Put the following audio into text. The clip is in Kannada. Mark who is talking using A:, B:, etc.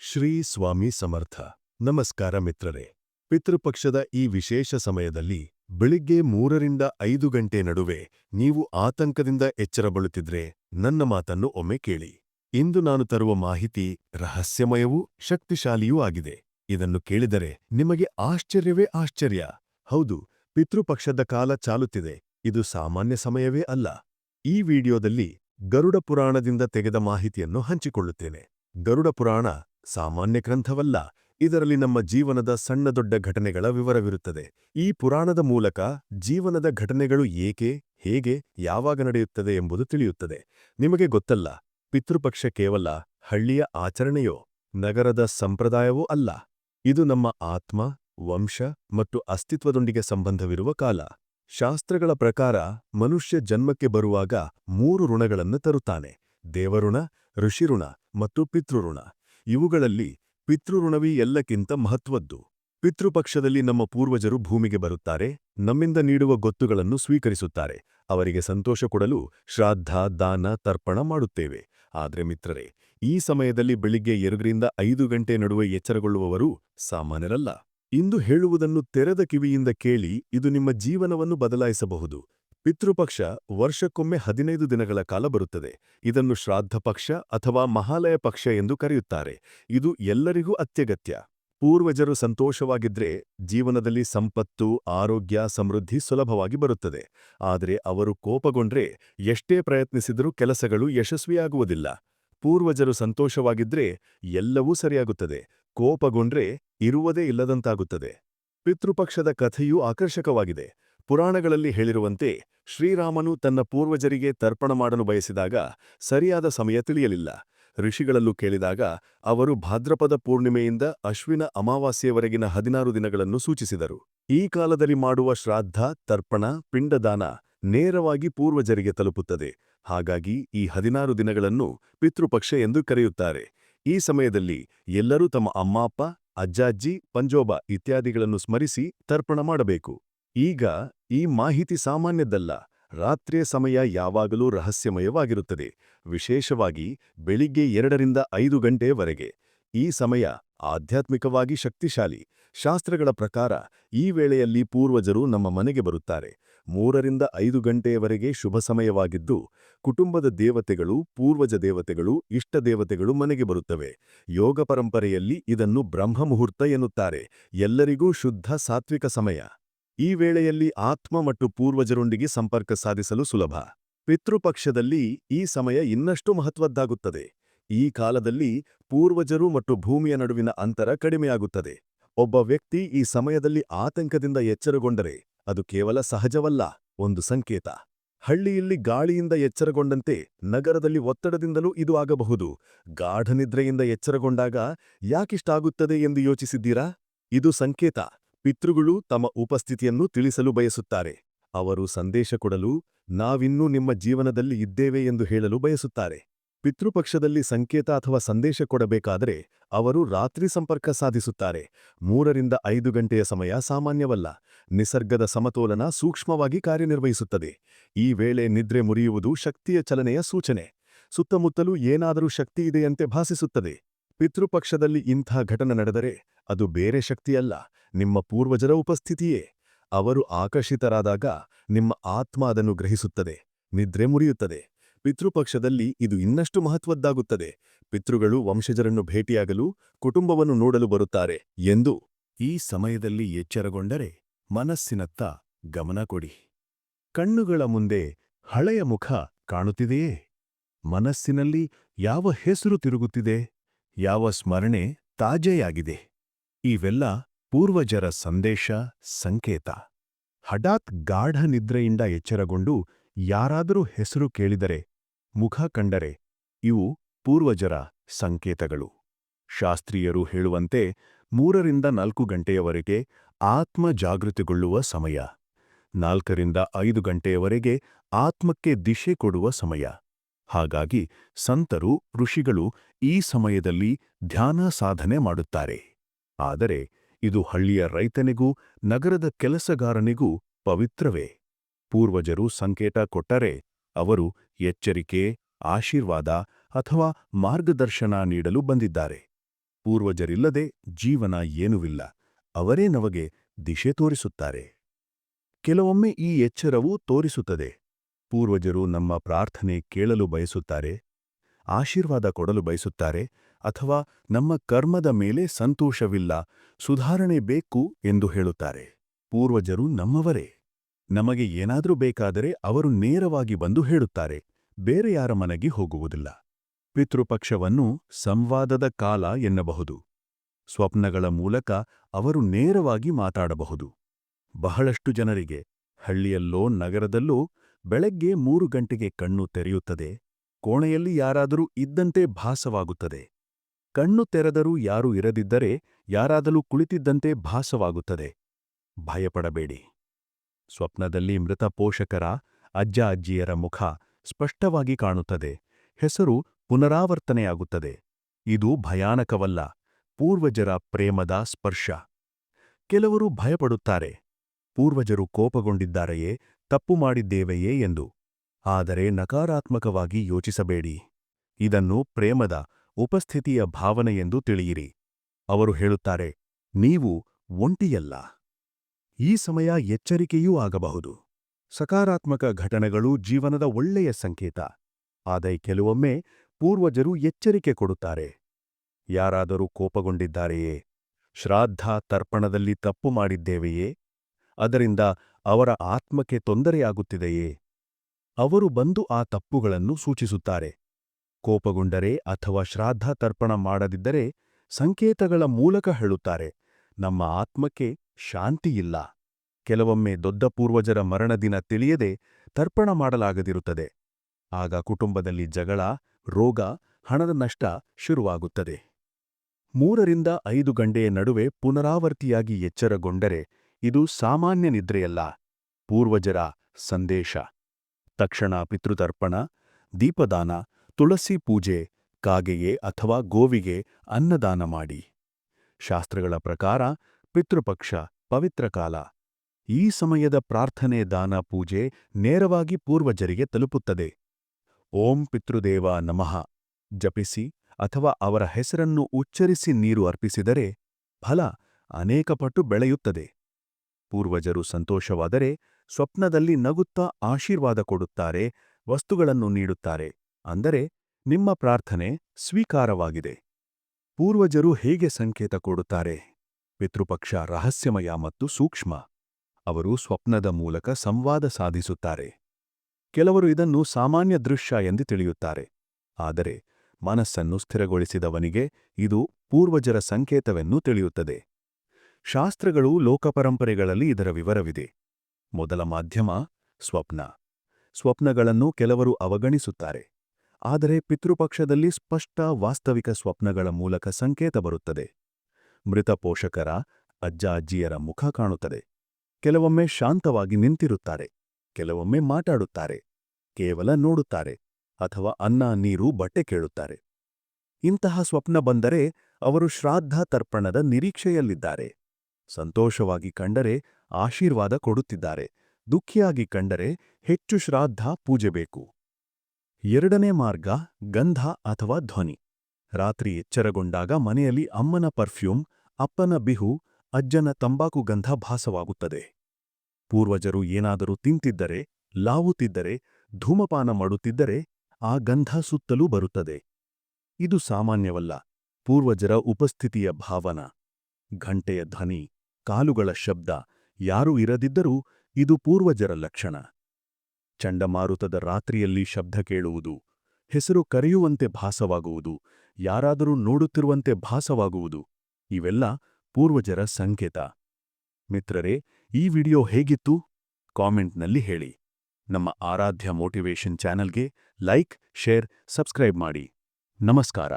A: ಶ್ರೀ ಸ್ವಾಮಿ ಸಮರ್ಥ. ನಮಸ್ಕಾರ ಮಿತ್ರರೇ. ಪಿತೃಪಕ್ಷದ ಈ ವಿಶೇಷ ಸಮಯದಲ್ಲಿ ಬೆಳಿಗ್ಗೆ ಮೂರರಿಂದ ಐದು ಗಂಟೆ ನಡುವೆ ನೀವು ಆತಂಕದಿಂದ ಎಚ್ಚರಗೊಳ್ಳುತ್ತಿದ್ರೆ ನನ್ನ ಮಾತನ್ನು ಒಮ್ಮೆ ಕೇಳಿ. ಇಂದು ನಾನು ತರುವ ಮಾಹಿತಿ ರಹಸ್ಯಮಯವೂ ಶಕ್ತಿಶಾಲಿಯೂ ಆಗಿದೆ. ಇದನ್ನು ಕೇಳಿದರೆ ನಿಮಗೆ ಆಶ್ಚರ್ಯವೇ ಆಶ್ಚರ್ಯ. ಹೌದು, ಪಿತೃಪಕ್ಷದ ಕಾಲ ಚಾಲುತ್ತಿದೆ. ಇದು ಸಾಮಾನ್ಯ ಸಮಯವೇ ಅಲ್ಲ. ಈ ವಿಡಿಯೋದಲ್ಲಿ ಗರುಡ ಪುರಾಣದಿಂದ ತೆಗೆದ ಮಾಹಿತಿಯನ್ನು ಹಂಚಿಕೊಳ್ಳುತ್ತೇನೆ. ಗರುಡ ಪುರಾಣ ಸಾಮಾನ್ಯ ಗ್ರಂಥವಲ್ಲ. ಇದರಲ್ಲಿ ನಮ್ಮ ಜೀವನದ ಸಣ್ಣ ದೊಡ್ಡ ಘಟನೆಗಳ ವಿವರವಿರುತ್ತದೆ. ಈ ಪುರಾಣದ ಮೂಲಕ ಜೀವನದ ಘಟನೆಗಳು ಏಕೆ, ಹೇಗೆ, ಯಾವಾಗ ನಡೆಯುತ್ತದೆ ಎಂಬುದು ತಿಳಿಯುತ್ತದೆ. ನಿಮಗೆ ಗೊತ್ತಲ್ಲ, ಪಿತೃಪಕ್ಷ ಕೇವಲ ಹಳ್ಳಿಯ ಆಚರಣೆಯೋ, ನಗರದ ಸಂಪ್ರದಾಯವೂ ಅಲ್ಲ. ಇದು ನಮ್ಮ ಆತ್ಮ, ವಂಶ ಮತ್ತು ಅಸ್ತಿತ್ವದೊಂದಿಗೆ ಸಂಬಂಧವಿರುವ ಕಾಲ. ಶಾಸ್ತ್ರಗಳ ಪ್ರಕಾರ ಮನುಷ್ಯ ಜನ್ಮಕ್ಕೆ ಬರುವಾಗ ಮೂರು ಋಣಗಳನ್ನು ತರುತ್ತಾನೆ. ದೇವಋಣ, ಋಷಿಋಣ ಮತ್ತು ಪಿತೃಋಣ. ಇವುಗಳಲ್ಲಿ ಪಿತೃಋಣವಿ ಎಲ್ಲಕ್ಕಿಂತ ಮಹತ್ವದ್ದು. ಪಿತೃಪಕ್ಷದಲ್ಲಿ ನಮ್ಮ ಪೂರ್ವಜರು ಭೂಮಿಗೆ ಬರುತ್ತಾರೆ, ನಮ್ಮಿಂದ ನೀಡುವ ಗೊತ್ತುಗಳನ್ನು ಸ್ವೀಕರಿಸುತ್ತಾರೆ, ಅವರಿಗೆ ಸಂತೋಷ ಕೊಡಲು ಶ್ರಾದ್ದ ದಾನ, ತರ್ಪಣ ಮಾಡುತ್ತೇವೆ. ಆದರೆ ಮಿತ್ರರೇ, ಈ ಸಮಯದಲ್ಲಿ ಬೆಳಿಗ್ಗೆ ಎರಡರಿಂದ ಐದು ಗಂಟೆ ನಡುವೆ ಎಚ್ಚರಗೊಳ್ಳುವವರು ಸಾಮಾನ್ಯರಲ್ಲ. ಇಂದು ಹೇಳುವುದನ್ನು ತೆರೆದ ಕಿವಿಯಿಂದ ಕೇಳಿ ಇದು ನಿಮ್ಮ ಜೀವನವನ್ನು ಬದಲಾಯಿಸಬಹುದು. ಪಿತೃಪಕ್ಷ ವರ್ಷಕ್ಕೊಮ್ಮೆ ಹದಿನೈದು ದಿನಗಳ ಕಾಲ ಬರುತ್ತದೆ. ಇದನ್ನು ಶ್ರಾದ್ದ ಪಕ್ಷ ಅಥವಾ ಮಹಾಲಯ ಪಕ್ಷ ಎಂದು ಕರೆಯುತ್ತಾರೆ. ಇದು ಎಲ್ಲರಿಗೂ ಅತ್ಯಗತ್ಯ. ಪೂರ್ವಜರು ಸಂತೋಷವಾಗಿದ್ರೆ ಜೀವನದಲ್ಲಿ ಸಂಪತ್ತು, ಆರೋಗ್ಯ, ಸಮೃದ್ಧಿ ಸುಲಭವಾಗಿ ಬರುತ್ತದೆ. ಆದರೆ ಅವರು ಕೋಪಗೊಂಡ್ರೆ ಎಷ್ಟೇ ಪ್ರಯತ್ನಿಸಿದರೂ ಕೆಲಸಗಳು ಯಶಸ್ವಿಯಾಗುವುದಿಲ್ಲ. ಪೂರ್ವಜರು ಸಂತೋಷವಾಗಿದ್ರೆ ಎಲ್ಲವೂ ಸರಿಯಾಗುತ್ತದೆ. ಕೋಪಗೊಂಡ್ರೆ ಇರುವುದೇ ಇಲ್ಲದಂತಾಗುತ್ತದೆ. ಪಿತೃಪಕ್ಷದ ಕಥೆಯೂ ಆಕರ್ಷಕವಾಗಿದೆ. ಪುರಾಣಗಳಲ್ಲಿ ಹೇಳಿರುವಂತೆ ಶ್ರೀರಾಮನು ತನ್ನ ಪೂರ್ವಜರಿಗೆ ತರ್ಪಣ ಮಾಡಲು ಬಯಸಿದಾಗ ಸರಿಯಾದ ಸಮಯ ತಿಳಿಯಲಿಲ್ಲ. ಋಷಿಗಳಲ್ಲೂ ಕೇಳಿದಾಗ ಅವರು ಭಾದ್ರಪದ ಪೂರ್ಣಿಮೆಯಿಂದ ಅಶ್ವಿನ ಅಮಾವಾಸ್ಯೆಯವರೆಗಿನ ಹದಿನಾರು ದಿನಗಳನ್ನು ಸೂಚಿಸಿದರು. ಈ ಕಾಲದಲ್ಲಿ ಮಾಡುವ ಶ್ರಾದ್ದ ತರ್ಪಣ, ಪಿಂಡದಾನ ನೇರವಾಗಿ ಪೂರ್ವಜರಿಗೆ ತಲುಪುತ್ತದೆ. ಹಾಗಾಗಿ ಈ ಹದಿನಾರು ದಿನಗಳನ್ನು ಪಿತೃಪಕ್ಷ ಎಂದು ಕರೆಯುತ್ತಾರೆ. ಈ ಸಮಯದಲ್ಲಿ ಎಲ್ಲರೂ ತಮ್ಮ ಅಮ್ಮಾಪ್ಪ ಅಜ್ಜಾಜ್ಜಿ ಪಂಜೋಬ ಇತ್ಯಾದಿಗಳನ್ನು ಸ್ಮರಿಸಿ ತರ್ಪಣ ಮಾಡಬೇಕು. ಈಗ ಈ ಮಾಹಿತಿ ಸಾಮಾನ್ಯದ್ದಲ್ಲ ರಾತ್ರಿಯ ಸಮಯ ಯಾವಾಗಲೂ ರಹಸ್ಯಮಯವಾಗಿರುತ್ತದೆ. ವಿಶೇಷವಾಗಿ ಬೆಳಿಗ್ಗೆ ಎರಡರಿಂದ ಐದು ಗಂಟೆಯವರೆಗೆ ಈ ಸಮಯ ಆಧ್ಯಾತ್ಮಿಕವಾಗಿ ಶಕ್ತಿಶಾಲಿ. ಶಾಸ್ತ್ರಗಳ ಪ್ರಕಾರ ಈ ವೇಳೆಯಲ್ಲಿ ಪೂರ್ವಜರು ನಮ್ಮ ಮನೆಗೆ ಬರುತ್ತಾರೆ. ಮೂರರಿಂದ ಐದು ಗಂಟೆಯವರೆಗೆ ಶುಭ ಸಮಯವಾಗಿದ್ದು, ಕುಟುಂಬದ ದೇವತೆಗಳು, ಪೂರ್ವಜ ದೇವತೆಗಳು, ಇಷ್ಟ ದೇವತೆಗಳು ಮನೆಗೆ ಬರುತ್ತವೆ. ಯೋಗ ಪರಂಪರೆಯಲ್ಲಿ ಇದನ್ನು ಬ್ರಹ್ಮಮುಹೂರ್ತ ಎನ್ನುತ್ತಾರೆ. ಎಲ್ಲರಿಗೂ ಶುದ್ಧ ಸಾತ್ವಿಕ ಸಮಯ. ಈ ವೇಳೆಯಲ್ಲಿ ಆತ್ಮ ಮತ್ತು ಪೂರ್ವಜರೊಂದಿಗೆ ಸಂಪರ್ಕ ಸಾಧಿಸಲು ಸುಲಭ. ಪಿತೃಪಕ್ಷದಲ್ಲಿ ಈ ಸಮಯ ಇನ್ನಷ್ಟು ಮಹತ್ವದ್ದಾಗುತ್ತದೆ. ಈ ಕಾಲದಲ್ಲಿ ಪೂರ್ವಜರು ಮತ್ತು ಭೂಮಿಯ ನಡುವಿನ ಅಂತರ ಕಡಿಮೆಯಾಗುತ್ತದೆ. ಒಬ್ಬ ವ್ಯಕ್ತಿ ಈ ಸಮಯದಲ್ಲಿ ಆತಂಕದಿಂದ ಎಚ್ಚರಗೊಂಡರೆ ಅದು ಕೇವಲ ಸಹಜವಲ್ಲ, ಒಂದು ಸಂಕೇತ. ಹಳ್ಳಿಯಲ್ಲಿ ಗಾಳಿಯಿಂದ ಎಚ್ಚರಗೊಂಡಂತೆ ನಗರದಲ್ಲಿ ಒತ್ತಡದಿಂದಲೂ ಇದು ಆಗಬಹುದು. ಗಾಢನಿದ್ರೆಯಿಂದ ಎಚ್ಚರಗೊಂಡಾಗ ಯಾಕಿಷ್ಟಾಗುತ್ತದೆ ಎಂದು ಯೋಚಿಸಿದ್ದೀರಾ? ಇದು ಸಂಕೇತ. ಪಿತೃಗಳು ತಮ್ಮ ಉಪಸ್ಥಿತಿಯನ್ನು ತಿಳಿಸಲು ಬಯಸುತ್ತಾರೆ. ಅವರು ಸಂದೇಶ ಕೊಡಲು, ನಾವಿನ್ನೂ ನಿಮ್ಮ ಜೀವನದಲ್ಲಿ ಇದ್ದೇವೆ ಎಂದು ಹೇಳಲು ಬಯಸುತ್ತಾರೆ. ಪಿತೃಪಕ್ಷದಲ್ಲಿ ಸಂಕೇತ ಅಥವಾ ಸಂದೇಶ ಕೊಡಬೇಕಾದರೆ ಅವರು ರಾತ್ರಿ ಸಂಪರ್ಕ ಸಾಧಿಸುತ್ತಾರೆ. ಮೂರರಿಂದ ಐದು ಗಂಟೆಯ ಸಮಯ ಸಾಮಾನ್ಯವಲ್ಲ. ನಿಸರ್ಗದ ಸಮತೋಲನ ಸೂಕ್ಷ್ಮವಾಗಿ ಕಾರ್ಯನಿರ್ವಹಿಸುತ್ತದೆ. ಈ ವೇಳೆ ನಿದ್ರೆ ಮುರಿಯುವುದು ಶಕ್ತಿಯ ಚಲನೆಯ ಸೂಚನೆ. ಸುತ್ತಮುತ್ತಲೂ ಏನಾದರೂ ಶಕ್ತಿಯಿದೆಯಂತೆ ಭಾಸಿಸುತ್ತದೆ. ಪಿತೃಪಕ್ಷದಲ್ಲಿ ಇಂಥ ಘಟನೆ ನಡೆದರೆ ಅದು ಬೇರೆ ಶಕ್ತಿಯಲ್ಲ, ನಿಮ್ಮ ಪೂರ್ವಜರ ಉಪಸ್ಥಿತಿಯೇ. ಅವರು ಆಕರ್ಷಿತರಾದಾಗ ನಿಮ್ಮ ಆತ್ಮ ಅದನ್ನು ಗ್ರಹಿಸುತ್ತದೆ, ನಿದ್ರೆ ಮುರಿಯುತ್ತದೆ. ಪಿತೃಪಕ್ಷದಲ್ಲಿ ಇದು ಇನ್ನಷ್ಟು ಮಹತ್ವದ್ದಾಗುತ್ತದೆ. ಪಿತೃಗಳು ವಂಶಜರನ್ನು ಭೇಟಿಯಾಗಲು, ಕುಟುಂಬವನ್ನು ನೋಡಲು ಬರುತ್ತಾರೆ ಎಂದು. ಈ ಸಮಯದಲ್ಲಿ ಎಚ್ಚರಗೊಂಡರೆ ಮನಸ್ಸಿನತ್ತ ಗಮನ ಕೊಡಿ. ಕಣ್ಣುಗಳ ಮುಂದೆ ಹಳೆಯ ಮುಖ ಕಾಣುತ್ತಿದೆಯೇ? ಮನಸ್ಸಿನಲ್ಲಿ ಯಾವ ಹೆಸರು ತಿರುಗುತ್ತಿದೆ? ಯಾವ ಸ್ಮರಣೆ ತಾಜೆಯಾಗಿದೆ? ಇವೆಲ್ಲ ಪೂರ್ವಜರ ಸಂದೇಶ, ಸಂಕೇತ. ಹಠಾತ್ ಗಾಢ ನಿದ್ರೆಯಿಂದ ಎಚ್ಚರಗೊಂಡು ಯಾರಾದರೂ ಹೆಸರು ಕೇಳಿದರೆ, ಮುಖ ಕಂಡರೆ, ಇವು ಪೂರ್ವಜರ ಸಂಕೇತಗಳು. ಶಾಸ್ತ್ರೀಯರು ಹೇಳುವಂತೆ ಮೂರರಿಂದ ನಾಲ್ಕು ಗಂಟೆಯವರೆಗೆ ಆತ್ಮ ಜಾಗೃತಿಗೊಳ್ಳುವ ಸಮಯ, ನಾಲ್ಕರಿಂದ ಐದು ಗಂಟೆಯವರೆಗೆ ಆತ್ಮಕ್ಕೆ ದಿಶೆ ಕೊಡುವ ಸಮಯ. ಹಾಗಾಗಿ ಸಂತರು, ಋಷಿಗಳು ಈ ಸಮಯದಲ್ಲಿ ಧ್ಯಾನ ಸಾಧನೆ ಮಾಡುತ್ತಾರೆ. ಆದರೆ ಇದು ಹಳ್ಳಿಯ ರೈತನಿಗೂ ನಗರದ ಕೆಲಸಗಾರನಿಗೂ ಪವಿತ್ರವೇ. ಪೂರ್ವಜರು ಸಂಕೇತ ಕೊಟ್ಟರೆ ಅವರು ಎಚ್ಚರಿಕೆ, ಆಶೀರ್ವಾದ ಅಥವಾ ಮಾರ್ಗದರ್ಶನ ನೀಡಲು ಬಂದಿದ್ದಾರೆ. ಪೂರ್ವಜರಿಲ್ಲದೆ ಜೀವನ ಏನೂವಿಲ್ಲ, ಅವರೇ ನಮಗೆ ದಿಶೆ ತೋರಿಸುತ್ತಾರೆ. ಕೆಲವೊಮ್ಮೆ ಈ ಎಚ್ಚರವೂ ತೋರಿಸುತ್ತದೆ. ಪೂರ್ವಜರು ನಮ್ಮ ಪ್ರಾರ್ಥನೆ ಕೇಳಲು ಬಯಸುತ್ತಾರೆ, ಆಶೀರ್ವಾದ ಕೊಡಲು ಬಯಸುತ್ತಾರೆ ಅಥವಾ ನಮ್ಮ ಕರ್ಮದ ಮೇಲೆ ಸಂತೋಷವಿಲ್ಲ, ಸುಧಾರಣೆ ಬೇಕು ಎಂದು ಹೇಳುತ್ತಾರೆ. ಪೂರ್ವಜರು ನಮ್ಮವರೇ. ನಮಗೆ ಏನಾದರೂ ಬೇಕಾದರೆ ಅವರು ನೇರವಾಗಿ ಬಂದು ಹೇಳುತ್ತಾರೆ, ಬೇರೆ ಯಾರ ಮನೆಗೆ ಹೋಗುವುದಿಲ್ಲ. ಪಿತೃಪಕ್ಷವನ್ನು ಸಂವಾದದ ಕಾಲ ಎನ್ನಬಹುದು. ಸ್ವಪ್ನಗಳ ಮೂಲಕ ಅವರು ನೇರವಾಗಿ ಮಾತಾಡಬಹುದು. ಬಹಳಷ್ಟು ಜನರಿಗೆ ಹಳ್ಳಿಯಲ್ಲೋ ನಗರದಲ್ಲೋ ಬೆಳಗ್ಗೆ ಮೂರು ಗಂಟೆಗೆ ಕಣ್ಣು ತೆರೆಯುತ್ತದೆ, ಕೋಣೆಯಲ್ಲಿ ಯಾರಾದರೂ ಇದ್ದಂತೆ ಭಾಸವಾಗುತ್ತದೆ. ಕಣ್ಣು ತೆರೆದರೂ ಯಾರೂ ಇರದಿದ್ದರೆ ಯಾರಾದರೂ ಕುಳಿತಿದ್ದಂತೆ ಭಾಸವಾಗುತ್ತದೆ. ಭಯಪಡಬೇಡಿ. ಸ್ವಪ್ನದಲ್ಲಿ ಮೃತ ಪೋಷಕರ, ಅಜ್ಜ ಅಜ್ಜಿಯರ ಮುಖ ಸ್ಪಷ್ಟವಾಗಿ ಕಾಣುತ್ತದೆ. ಹೆಸರು ಪುನರಾವರ್ತನೆಯಾಗುತ್ತದೆ. ಇದು ಭಯಾನಕವಲ್ಲ, ಪೂರ್ವಜರ ಪ್ರೇಮದ ಸ್ಪರ್ಶ. ಕೆಲವರು ಭಯಪಡುತ್ತಾರೆ. ಪೂರ್ವಜರು ಕೋಪಗೊಂಡಿದ್ದಾರೆಯೇ, ತಪ್ಪು ಮಾಡಿದ್ದೇವೆಯೇ ಎಂದು. ಆದರೆ ನಕಾರಾತ್ಮಕವಾಗಿ ಯೋಚಿಸಬೇಡಿ. ಇದನ್ನು ಪ್ರೇಮದ ಉಪಸ್ಥಿತಿಯ ಭಾವನೆಯೆಂದು ತಿಳಿಯಿರಿ. ಅವರು ಹೇಳುತ್ತಾರೆ, ನೀವು ಒಂಟಿಯಲ್ಲ. ಈ ಸಮಯ ಎಚ್ಚರಿಕೆಯೂ ಆಗಬಹುದು. ಸಕಾರಾತ್ಮಕ ಘಟನೆಗಳು ಜೀವನದ ಒಳ್ಳೆಯ ಸಂಕೇತ. ಆದರೆ ಕೆಲವೊಮ್ಮೆ ಪೂರ್ವಜರು ಎಚ್ಚರಿಕೆ ಕೊಡುತ್ತಾರೆ. ಯಾರಾದರೂ ಕೋಪಗೊಂಡಿದ್ದಾರೆಯೇ? ಶ್ರಾದ್ದ ತರ್ಪಣದಲ್ಲಿ ತಪ್ಪು ಮಾಡಿದ್ದೇವೆಯೇ? ಅದರಿಂದ ಅವರ ಆತ್ಮಕ್ಕೆ ತೊಂದರೆಯಾಗುತ್ತಿದೆಯೇ? ಅವರು ಬಂದು ಆ ತಪ್ಪುಗಳನ್ನು ಸೂಚಿಸುತ್ತಾರೆ. ಕೋಪಗೊಂಡರೆ ಅಥವಾ ಶ್ರಾದ್ದ ತರ್ಪಣ ಮಾಡದಿದ್ದರೆ ಸಂಕೇತಗಳ ಮೂಲಕ ಹೇಳುತ್ತಾರೆ, ನಮ್ಮ ಆತ್ಮಕ್ಕೆ ಶಾಂತಿಯಿಲ್ಲ. ಕೆಲವೊಮ್ಮೆ ದೊಡ್ಡ ಪೂರ್ವಜರ ಮರಣದಿನ ತಿಳಿಯದೆ ತರ್ಪಣ ಮಾಡಲಾಗದಿರುತ್ತದೆ. ಆಗ ಕುಟುಂಬದಲ್ಲಿ ಜಗಳ, ರೋಗ, ಹಣದ ನಷ್ಟ ಶುರುವಾಗುತ್ತದೆ. ಮೂರರಿಂದ ಐದು ಗಂಟೆಯ ನಡುವೆ ಪುನರಾವರ್ತಿಯಾಗಿ ಎಚ್ಚರಗೊಂಡರೆ ಇದು ಸಾಮಾನ್ಯ ನಿದ್ರೆಯಲ್ಲ. ಪೂರ್ವಜರ ಸಂದೇಶ. ತಕ್ಷಣ ಪಿತೃತರ್ಪಣ, ದೀಪದಾನ ತುಳಸಿ ಪೂಜೆ, ಕಾಗೆಯೇ ಅಥವಾ ಗೋವಿಗೆ ಅನ್ನದಾನ ಮಾಡಿ. ಶಾಸ್ತ್ರಗಳ ಪ್ರಕಾರ ಪಿತೃಪಕ್ಷ ಪವಿತ್ರ ಕಾಲ. ಈ ಸಮಯದ ಪ್ರಾರ್ಥನೆ ದಾನ ಪೂಜೆ ನೇರವಾಗಿ ಪೂರ್ವಜರಿಗೆ ತಲುಪುತ್ತದೆ. ಓಂ ಪಿತೃದೇವ ನಮಃ. ಜಪಿಸಿ ಅಥವಾ ಅವರ ಹೆಸರನ್ನು ಉಚ್ಚರಿಸಿ ನೀರು ಅರ್ಪಿಸಿದರೆ ಫಲ ಅನೇಕ ಪಟ್ಟು ಬೆಳೆಯುತ್ತದೆ. ಪೂರ್ವಜರು ಸಂತೋಷವಾದರೆ ಸ್ವಪ್ನದಲ್ಲಿ ನಗುತ್ತಾ ಆಶೀರ್ವಾದ ಕೊಡುತ್ತಾರೆ, ವಸ್ತುಗಳನ್ನು ನೀಡುತ್ತಾರೆ. ಅಂದರೆ ನಿಮ್ಮ ಪ್ರಾರ್ಥನೆ ಸ್ವೀಕಾರವಾಗಿದೆ. ಪೂರ್ವಜರು ಹೇಗೆ ಸಂಕೇತ ಕೊಡುತ್ತಾರೆ? ಪಿತೃಪಕ್ಷ ರಹಸ್ಯಮಯ ಮತ್ತು ಸೂಕ್ಷ್ಮ. ಅವರು ಸ್ವಪ್ನದ ಮೂಲಕ ಸಂವಾದ ಸಾಧಿಸುತ್ತಾರೆ. ಕೆಲವರು ಇದನ್ನು ಸಾಮಾನ್ಯ ದೃಶ್ಯ ಎಂದು ತಿಳಿಯುತ್ತಾರೆ. ಆದರೆ ಮನಸ್ಸನ್ನು ಸ್ಥಿರಗೊಳಿಸಿದವನಿಗೆ ಇದು ಪೂರ್ವಜರ ಸಂಕೇತವೆನ್ನೂ ತಿಳಿಯುತ್ತದೆ. ಶಾಸ್ತ್ರಗಳು ಲೋಕಪರಂಪರೆಗಳಲ್ಲಿ ಇದರ ವಿವರವಿದೆ. ಮೊದಲ ಮಾಧ್ಯಮ ಸ್ವಪ್ನ. ಸ್ವಪ್ನಗಳನ್ನು ಕೆಲವರು ಅವಗಣಿಸುತ್ತಾರೆ. ಆದರೆ ಪಿತೃಪಕ್ಷದಲ್ಲಿ ಸ್ಪಷ್ಟ ವಾಸ್ತವಿಕ ಸ್ವಪ್ನಗಳ ಮೂಲಕ ಸಂಕೇತ ಬರುತ್ತದೆ. ಮೃತ ಪೋಷಕರ, ಅಜ್ಜ ಅಜ್ಜಿಯರ ಮುಖ ಕಾಣುತ್ತದೆ. ಕೆಲವೊಮ್ಮೆ ಶಾಂತವಾಗಿ ನಿಂತಿರುತ್ತಾರೆ. ಕೆಲವೊಮ್ಮೆ ಮಾತಾಡುತ್ತಾರೆ. ಕೇವಲ ನೋಡುತ್ತಾರೆ. ಅಥವಾ ಅನ್ನ, ನೀರು, ಬಟ್ಟೆ ಕೇಳುತ್ತಾರೆ. ಇಂತಹ ಸ್ವಪ್ನ ಬಂದರೆ ಅವರು ಶ್ರಾದ್ದ ತರ್ಪಣದ ನಿರೀಕ್ಷೆಯಲ್ಲಿದ್ದಾರೆ. ಸಂತೋಷವಾಗಿ ಕಂಡರೆ ಆಶೀರ್ವಾದ ಕೊಡುತ್ತಿದ್ದಾರೆ. ದುಃಖಿಯಾಗಿ ಕಂಡರೆ ಹೆಚ್ಚು ಶ್ರಾದ್ದ ಪೂಜೆ ಬೇಕು. ಎರಡನೇ ಮಾರ್ಗ ಗಂಧ ಅಥವಾ ಧ್ವನಿ. ರಾತ್ರಿ ಎಚ್ಚರಗೊಂಡಾಗ ಮನೆಯಲ್ಲಿ ಅಮ್ಮನ ಪರ್ಫ್ಯೂಮ್ ಅಪ್ಪನ ಬಿಹು, ಅಜ್ಜನ ತಂಬಾಕು ಗಂಧ ಭಾಸವಾಗುತ್ತದೆ. ಪೂರ್ವಜರು ಏನಾದರೂ ತಿಂತಿದ್ದರೆ, ಲಾವುತ್ತಿದ್ದರೆ, ಧೂಮಪಾನ ಮಾಡುತ್ತಿದ್ದರೆ ಆ ಗಂಧ ಸುತ್ತಲೂ ಬರುತ್ತದೆ. ಇದು ಸಾಮಾನ್ಯವಲ್ಲ, ಪೂರ್ವಜರ ಉಪಸ್ಥಿತಿಯ ಭಾವನ. ಘಂಟೆಯ ಧ್ವನಿ, ಕಾಲುಗಳ ಶಬ್ದ, ಯಾರೂ ಇರದಿದ್ದರೂ ಇದು ಪೂರ್ವಜರ ಲಕ್ಷಣ. ಚಂಡಮಾರುತದ ರಾತ್ರಿಯಲ್ಲಿ ಶಬ್ದ ಕೇಳುವುದು, ಹೆಸರು ಕರೆಯುವಂತೆ ಭಾಸವಾಗುವುದು, ಯಾರಾದರೂ ನೋಡುತ್ತಿರುವಂತೆ ಭಾಸವಾಗುವುದು, ಇವೆಲ್ಲ ಪೂರ್ವಜರ ಸಂಕೇತ. ಮಿತ್ರರೇ, ಈ ವಿಡಿಯೋ ಹೇಗಿತ್ತು? ಕಾಮೆಂಟ್ನಲ್ಲಿ ಹೇಳಿ. ನಮ್ಮ ಆರಾಧ್ಯ ಮೋಟಿವೇಶನ್ ಚಾನೆಲ್ಗೆ ಲೈಕ್, ಶೇರ್, ಸಬ್ಸ್ಕ್ರೈಬ್ ಮಾಡಿ. ನಮಸ್ಕಾರ.